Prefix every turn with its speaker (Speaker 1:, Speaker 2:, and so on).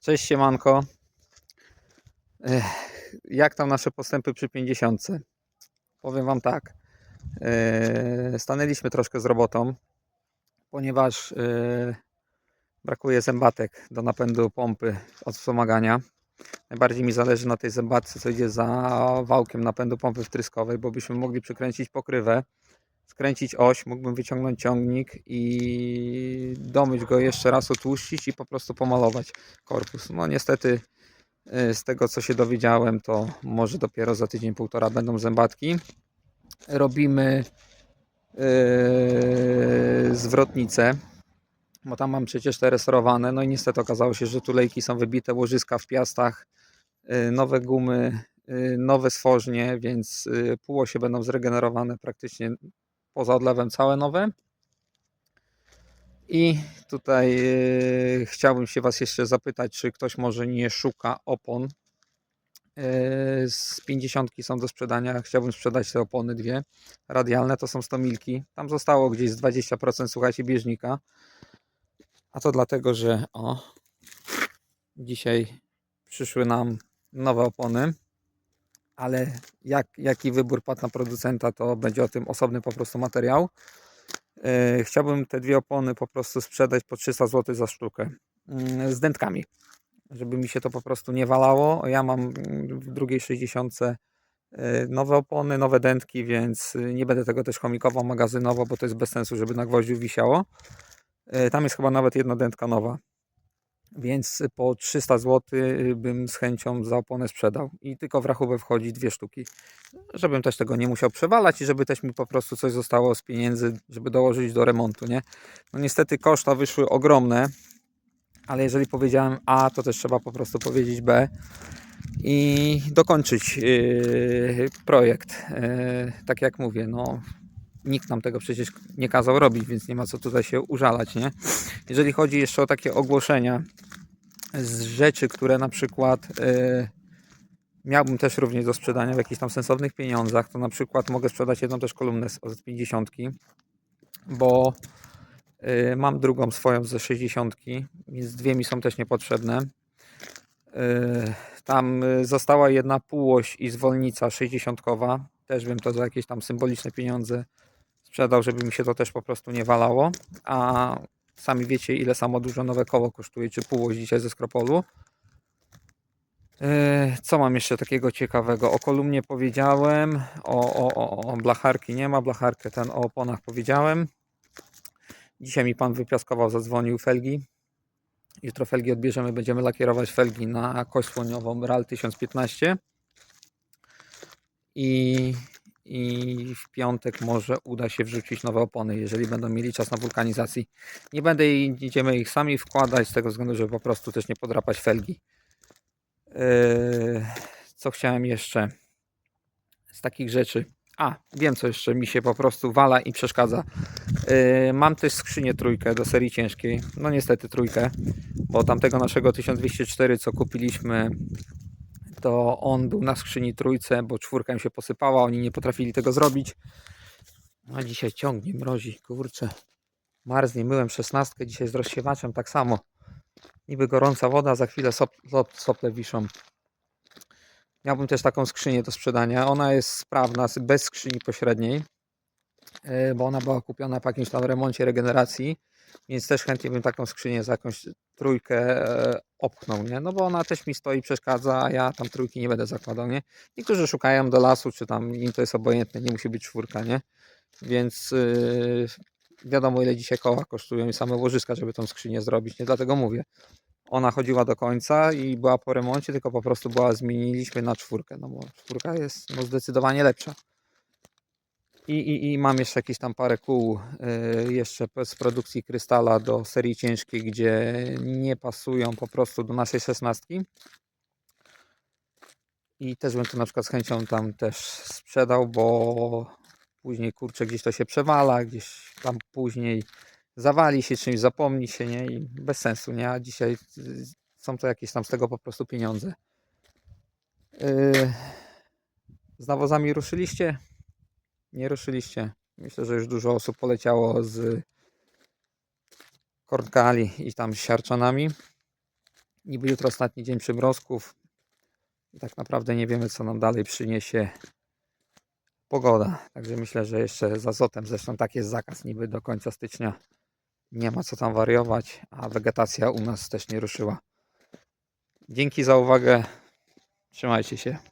Speaker 1: Cześć siemanko. Jak tam nasze postępy przy 50? Powiem Wam tak. e, Stanęliśmy troszkę z robotą, ponieważ e, brakuje zębatek do napędu pompy od wspomagania. Najbardziej mi zależy na tej zębatce, co idzie za wałkiem napędu pompy wtryskowej, bo byśmy mogli przykręcić pokrywę, skręcić oś, mógłbym wyciągnąć ciągnik i domyć go jeszcze raz, otłuścić i po prostu pomalować korpus. No niestety y, z tego co się dowiedziałem, to może dopiero za tydzień, półtora będą zębatki. Robimy yy, zwrotnicę, bo tam mam przecież te restaurowane. No i niestety okazało się, że tulejki są wybite, łożyska w piastach, yy, nowe gumy, yy, nowe stworznie, więc yy, półosie będą zregenerowane praktycznie poza odlewem całe nowe. I tutaj yy, chciałbym się Was jeszcze zapytać, czy ktoś może nie szuka opon. Yy, z 50 są do sprzedania. Chciałbym sprzedać te opony dwie radialne, to są 100 milki. Tam zostało gdzieś z 20% słuchajcie bieżnika. A to dlatego, że o dzisiaj przyszły nam nowe opony. Ale jak, jaki wybór padł na producenta, to będzie o tym osobny po prostu materiał. Yy, chciałbym te dwie opony po prostu sprzedać po 300 zł za sztukę yy, z dętkami, żeby mi się to po prostu nie walało. Ja mam mm, w drugiej 60 yy, nowe opony, nowe dętki, więc nie będę tego też chomikował magazynowo, bo to jest bez sensu, żeby na gwoździu wisiało. Yy, Tam jest chyba nawet jedna dętka nowa. Więc po 300 zł bym z chęcią za oponę sprzedał. I tylko w rachubę wchodzi dwie sztuki. Żebym też tego nie musiał przewalać i żeby też mi po prostu coś zostało z pieniędzy, żeby dołożyć do remontu, nie? No niestety koszta wyszły ogromne, ale jeżeli powiedziałem A, to też trzeba po prostu powiedzieć B i dokończyć yy, projekt. Yy, tak jak mówię, no nikt nam tego przecież nie kazał robić, więc nie ma co tutaj się użalać, nie? Jeżeli chodzi jeszcze o takie ogłoszenia z rzeczy, które na przykład yy, miałbym też również do sprzedania w jakichś tam sensownych pieniądzach, to na przykład mogę sprzedać jedną też kolumnę z z 50, bo yy, mam drugą swoją ze 60, więc dwie mi są też niepotrzebne. Yy, Tam yy, została jedna półoś i zwolnica 60. Też bym to za jakieś tam symboliczne pieniądze sprzedał, żeby mi się to też po prostu nie walało. A sami wiecie, ile samo dużo nowe koło kosztuje, czy półoś dzisiaj ze Skropolu. Yy, Co mam jeszcze takiego ciekawego? O kolumnie powiedziałem, o, o, o, o blacharki nie ma, blacharkę ten o oponach powiedziałem. Dzisiaj mi pan wypiaskował, zadzwonił felgi. Jutro felgi odbierzemy, będziemy lakierować felgi na kość słoniową RAL 1015. I, I w piątek może uda się wrzucić nowe opony, jeżeli będą mieli czas na wulkanizacji. Nie będę idziemy ich sami wkładać, z tego względu, żeby po prostu też nie podrapać felgi. Yy, co chciałem jeszcze z takich rzeczy? A, wiem co jeszcze mi się po prostu wala i przeszkadza. Yy, mam też skrzynię trójkę do serii ciężkiej. No niestety trójkę, bo tamtego naszego 1204 co kupiliśmy to on był na skrzyni trójce, bo czwórka im się posypała, oni nie potrafili tego zrobić. A dzisiaj ciągnie, mrozi, kurczę. Marznie, myłem szesnastkę dzisiaj z rozsiewaczem, tak samo. Niby gorąca woda, za chwilę sop, sop, sople wiszą. Miałbym też taką skrzynię do sprzedania. Ona jest sprawna, bez skrzyni pośredniej, bo ona była kupiona po jakimś tam remoncie, regeneracji, więc też chętnie bym taką skrzynię za jakąś trójkę e, opchnął, nie? No bo ona też mi stoi, przeszkadza, a ja tam trójki nie będę zakładał, nie? Niektórzy szukają do lasu, czy tam im to jest obojętne, nie musi być czwórka, nie? Więc yy, wiadomo ile dzisiaj koła kosztują i same łożyska, żeby tą skrzynię zrobić, nie? Dlatego mówię. Ona chodziła do końca i była po remoncie, tylko po prostu była, zmieniliśmy na czwórkę, no bo czwórka jest no, zdecydowanie lepsza. I, i, I mam jeszcze jakieś tam parę kół y, jeszcze z produkcji Krystala do serii ciężkiej, gdzie nie pasują po prostu do naszej szesnastki. I też bym to na przykład z chęcią tam też sprzedał, bo później kurczę gdzieś to się przewala, gdzieś tam później zawali się czymś, zapomni się, nie? I bez sensu, nie? A dzisiaj są to jakieś tam z tego po prostu pieniądze. Yy, z nawozami ruszyliście? Nie ruszyliście. Myślę, że już dużo osób poleciało z kornkali i tam siarczanami. Niby jutro ostatni dzień przymrozków. I tak naprawdę nie wiemy, co nam dalej przyniesie pogoda. Także myślę, że jeszcze z azotem, zresztą tak jest zakaz niby do końca stycznia. Nie ma co tam wariować, a wegetacja u nas też nie ruszyła. Dzięki za uwagę. Trzymajcie się.